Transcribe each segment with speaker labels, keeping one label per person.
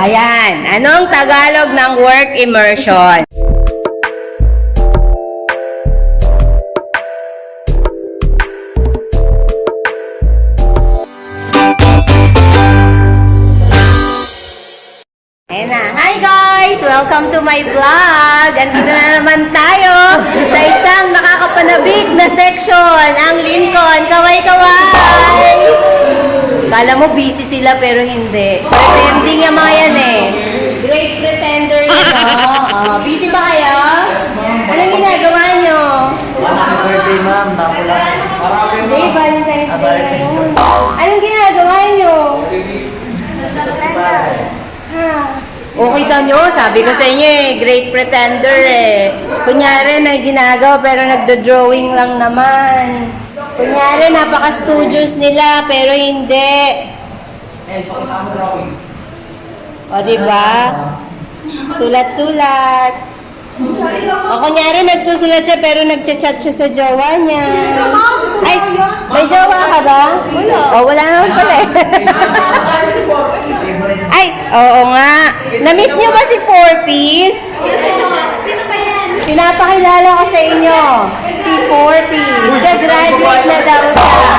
Speaker 1: Ayan. Anong Tagalog ng work immersion? Ayan na. Guys! Welcome to my vlog! Andito na naman tayo sa isang nakakapanabik na section, ang Lincoln. Kaway-kaway! Kala mo busy sila pero hindi. Pretending yung mga yan eh. Great pretender yun, no? Oh, busy ba kayo? Anong ginagawa nyo?
Speaker 2: Happy birthday, ma'am. Napula.
Speaker 1: Hindi, Valentine's Day ngayon. Anong ginagawa nyo? Ha? Okay daw nyo, sabi ko sa inyo eh, great pretender eh. Kunyari na ginagawa pero nagdo-drawing lang naman. Kunyari napaka-studios nila pero hindi. O diba? Sulat-sulat. O kunyari nagsusulat siya pero nagchat-chat siya sa jowa niya. Ay, may jowa ka ba? Wala. O wala naman pala eh. Ay, oo nga. Na-miss niyo ba si Four Piece?
Speaker 3: Sino ba yan?
Speaker 1: Pinapakilala ko sa inyo. Si Piece. Gagraduate na daw siya.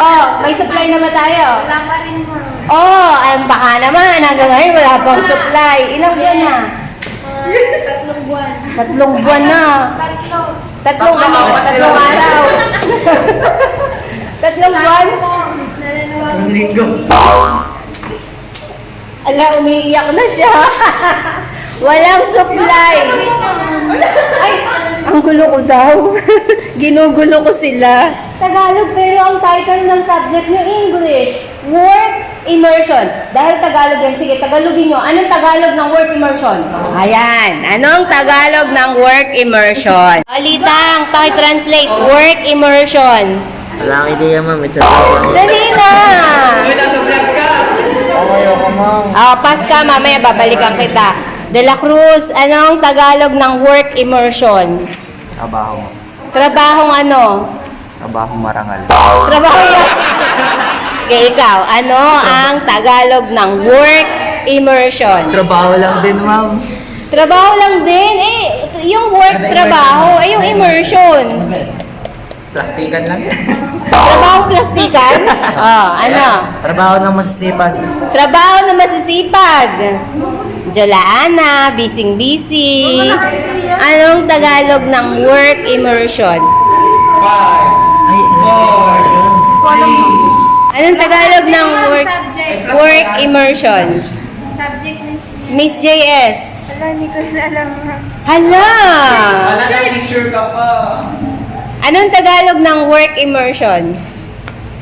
Speaker 1: Oh, may supply na ba tayo?
Speaker 3: Wala pa rin mo.
Speaker 1: Oh, ang baka naman. Hanggang ngayon wala pang supply. Ilang buwan na?
Speaker 3: Tatlong buwan.
Speaker 1: Tatlong buwan na.
Speaker 3: Tatlo.
Speaker 1: Tatlong ano? Tatlong araw. Tatlong buwan?
Speaker 2: Ang linggo.
Speaker 1: Ala, umiiyak na siya. Walang supply. Ay, ang gulo ko daw. Ginugulo ko sila. Tagalog pero ang title ng subject nyo English. Work immersion. Dahil Tagalog yan, sige, Tagalogin nyo. Anong Tagalog ng work immersion? Ayan. Anong Tagalog ng work immersion? Alitang, translate work immersion.
Speaker 2: Wala akong idea, ma'am. It's a
Speaker 1: Dali na!
Speaker 2: Okay, ako, ma'am.
Speaker 1: Ah, pas ka, mamaya babalikan kita. De La Cruz, anong Tagalog ng work immersion?
Speaker 2: Trabaho.
Speaker 1: Trabahong ano?
Speaker 2: Trabaho marangal.
Speaker 1: Trabaho Okay, ikaw, ano ang Tagalog ng work immersion?
Speaker 2: Trabaho lang din, ma'am.
Speaker 1: Trabaho lang din. Eh, yung work trabaho, eh yung immersion.
Speaker 2: Plastikan lang yan.
Speaker 1: Trabaho plastikan? Oh, ano?
Speaker 2: Trabaho ng masisipag.
Speaker 1: Trabaho na masisipag. Jolaana, bising-busy. Anong Tagalog ng work immersion? Anong Tagalog ng work work immersion?
Speaker 3: Subject na
Speaker 1: Miss JS.
Speaker 3: Wala, hindi ko na alam.
Speaker 1: Hala!
Speaker 2: sure ka pa.
Speaker 1: Anong Tagalog ng work immersion?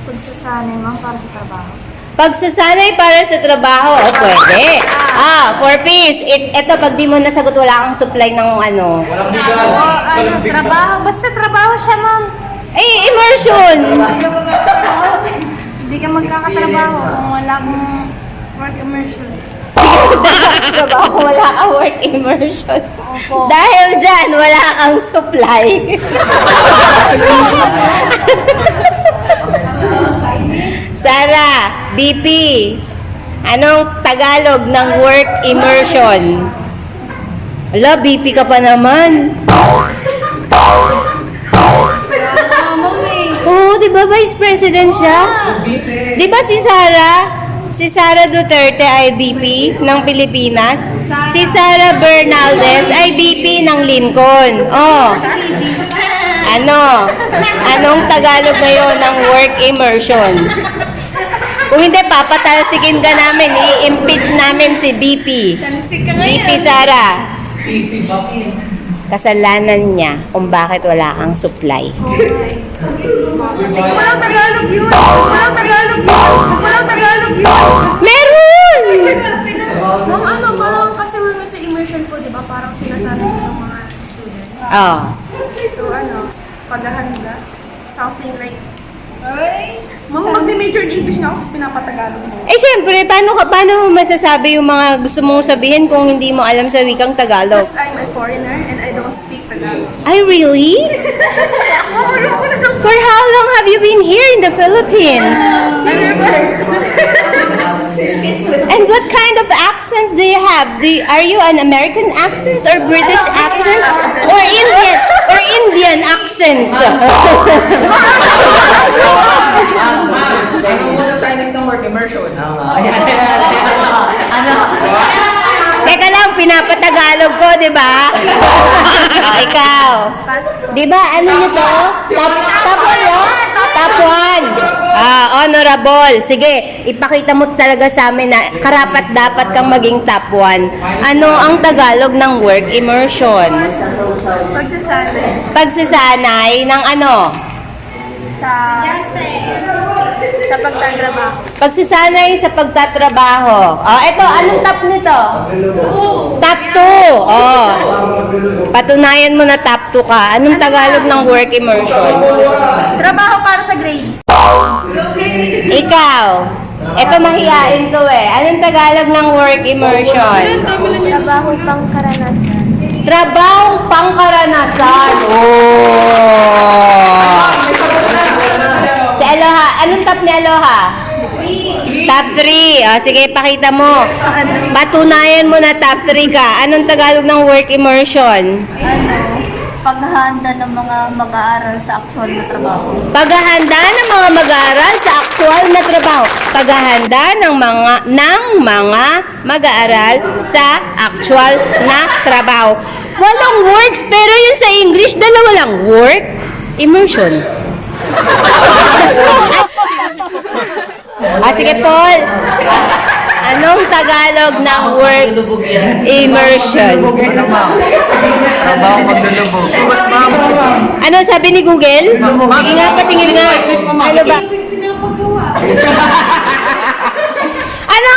Speaker 3: Pagsasanay ma'am para sa trabaho.
Speaker 1: Pagsasanay para sa trabaho, o pwede. Ah, for peace. It, eto, pag di mo nasagot, wala kang supply ng ano.
Speaker 2: Walang
Speaker 3: Oo, ano, trabaho. Basta trabaho siya ma'am.
Speaker 1: Eh, immersion!
Speaker 3: Hindi ka magkakatrabaho kung wala kang work immersion.
Speaker 1: trabaho, wala kang work immersion.
Speaker 3: Opo.
Speaker 1: Dahil dyan, wala kang supply. Sara, BP, anong Tagalog ng work immersion? Ala, BP ka pa naman. Oo, di ba Vice President siya? Di ba si Sara? Si Sara Duterte ay BP ng Pilipinas. Si Sara Bernaldez ay BP ng Lincoln. Oh. Ano? Anong Tagalog ngayon ng work immersion? Kung hindi, papatalsikin ka namin. I-impeach namin si BP.
Speaker 3: Tansik ka
Speaker 1: BP Sara. Kasalanan niya kung bakit wala kang supply.
Speaker 3: Walang Tagalog yun! Walang Tagalog yun! Walang Tagalog yun!
Speaker 1: Meron!
Speaker 4: Ma'am, ano, parang kasi we're sa immersion po, di ba? Parang sinasabi ko yung mga students.
Speaker 1: Oh.
Speaker 4: So, ano, paghahanda, something like, Ma'am, mag-major in English nga ako, tapos pinapatagalog mo.
Speaker 1: Eh, syempre, paano, ka, paano mo masasabi yung mga gusto mong sabihin kung hindi mo alam sa wikang Tagalog?
Speaker 4: Because I'm a foreigner and I don't speak Tagalog.
Speaker 1: Ay, really? For how long have you been here in the Philippines? And what kind of accent do you have? Do you, are you an American accent or British accent or Indian Indian accent?
Speaker 2: Ano mo sa Chinese ng work immersion?
Speaker 1: Teka lang, pinapatagalog ko, di ba? oh, ikaw. Di ba, ano nyo to? Top, top one, no? Top one. Ah, honorable. Sige, ipakita mo talaga sa amin na karapat dapat kang maging top one. Ano ang Tagalog ng work immersion?
Speaker 3: Pagsasabi.
Speaker 1: Pagsasanay ng ano?
Speaker 3: Sa... Sa pagtatrabaho.
Speaker 1: Pagsasanay sa pagtatrabaho. Oh, eto, anong top nito? Top 2. Oh. Patunayan mo na top 2 ka. Anong Tagalog ng work immersion?
Speaker 3: Trabaho para sa grades.
Speaker 1: Ikaw. Eto mahihain to eh. Anong Tagalog ng work immersion?
Speaker 3: Trabaho pang karanasan.
Speaker 1: Trabaho pangkaranasan. Oh. Si Aloha. Anong top ni Aloha? Top 3. Oh, sige, pakita mo. Patunayan mo na top 3 ka. Anong Tagalog ng work immersion?
Speaker 3: Ano? Paghahanda ng mga mag-aaral sa actual na trabaho.
Speaker 1: Paghahanda ng mga mag-aaral sa aktual na trabaho. Paghahanda ng mga ng mga mag-aaral sa actual na trabaho. Walang words, pero yung sa English, dalawa lang. Work, immersion. ah, sige, Paul. Anong Tagalog ng work immersion?
Speaker 2: Trabaho maglulubog.
Speaker 1: Ano sabi ni Google? Nga, patingin nga. Ano ba? Ano?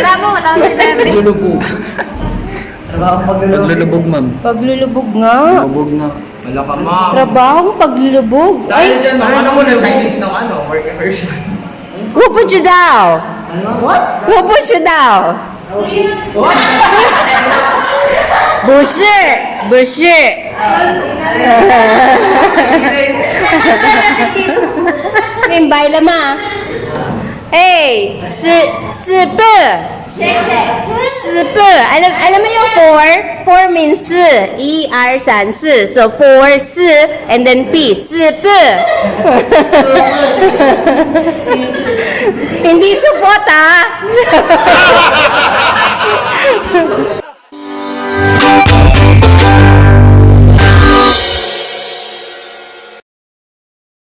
Speaker 3: Wala mo, wala akong sinabi.
Speaker 2: Maglulubog. Trabaho maglulubog. Maglulubog, ma'am.
Speaker 1: Paglulubog nga.
Speaker 2: Lubog na. Wala ka, ma'am.
Speaker 1: Trabahong paglulubog.
Speaker 2: Dahil dyan, ma'am. Ano mo na Chinese ng ano? Work immersion.
Speaker 1: Wupot siya daw. What? Wupot siya daw. Bushi! Bushi! May baila ma. Hey! Si, si pe! 四步，alam alam mo yung four? Four means 四，一二三四，so e, four 四，and then P 四步。Hindi support ah.